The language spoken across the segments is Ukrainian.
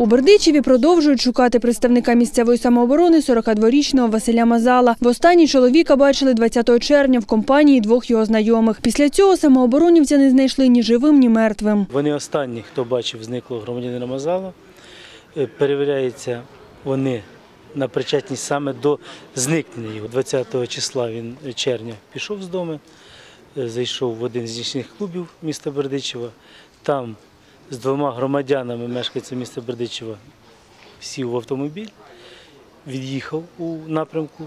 У Бердичеві продовжують шукати представника місцевої самооборони 42-річного Василя Мазала. Востаннє чоловіка бачили 20 червня в компанії двох його знайомих. Після цього самооборонівця не знайшли ні живим, ні мертвим. Вони останні, хто бачив зниклого громадянина Мазала. Е, Перевіряються вони на причетність саме до зникнення його. 20 числа він е, червня пішов з дому, е, зайшов в один з нічних клубів міста Бердичева. Там з двома громадянами мешканцями міста Бердичева сів в автомобіль, від'їхав у напрямку,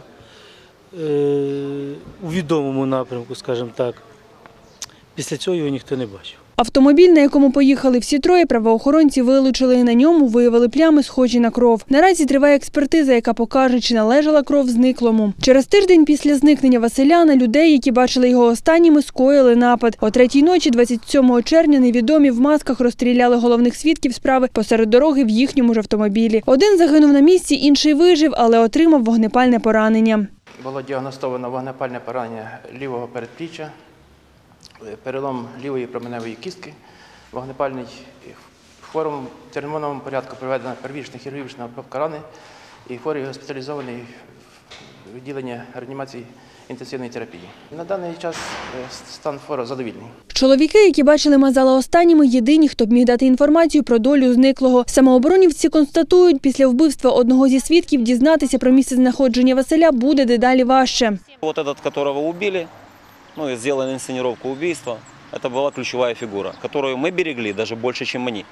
е, у відомому напрямку, скажімо так. Після цього його ніхто не бачив. Автомобіль, на якому поїхали всі троє, правоохоронці вилучили на ньому виявили плями, схожі на кров. Наразі триває експертиза, яка покаже, чи належала кров зниклому. Через тиждень після зникнення Василя на людей, які бачили його останніми, скоїли напад. О третій ночі, 27 червня, невідомі в масках розстріляли головних свідків справи посеред дороги в їхньому ж автомобілі. Один загинув на місці, інший вижив, але отримав вогнепальне поранення. Було діагностовано вогнепальне поранення лівого передпліччя, перелом лівої променевої кістки, вогнепальний в хворому терміновому порядку проведена первічна хірургічна обробка рани, і хворий госпіталізований в відділення реанімації інтенсивної терапії. На даний час е, стан хворого задовільний. Чоловіки, які бачили Мазала останніми, єдині, хто б міг дати інформацію про долю зниклого. Самооборонівці констатують, після вбивства одного зі свідків дізнатися про місце знаходження Василя буде дедалі важче. Вот этот, которого убили, ну и сделали инсценировку убийства, это была ключевая фигура, которую мы берегли даже больше, чем они.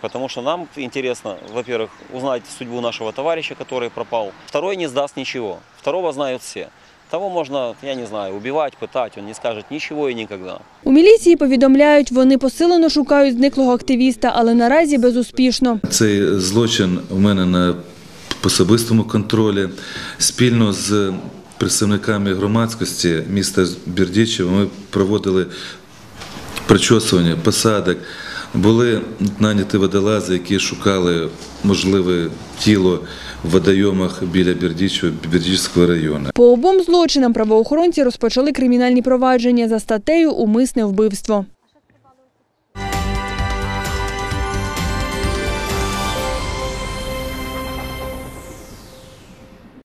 Потому что нам интересно, во-первых, узнать судьбу нашего товарища, который пропал. Второй не сдаст ничего. Второго знают все. Того можно, я не знаю, убивать, пытать, он не скажет ничего и никогда. У міліції повідомляють, вони посилено шукають зниклого активіста, але наразі безуспішно. Цей злочин у мене на особистому контролі. Спільно з представниками громадськості міста Бердичева ми проводили причосування, посадок. Були наняті водолази, які шукали можливе тіло в водойомах біля Бердичева, Бердичівського району. По обом злочинам правоохоронці розпочали кримінальні провадження за статтею Умисне вбивство.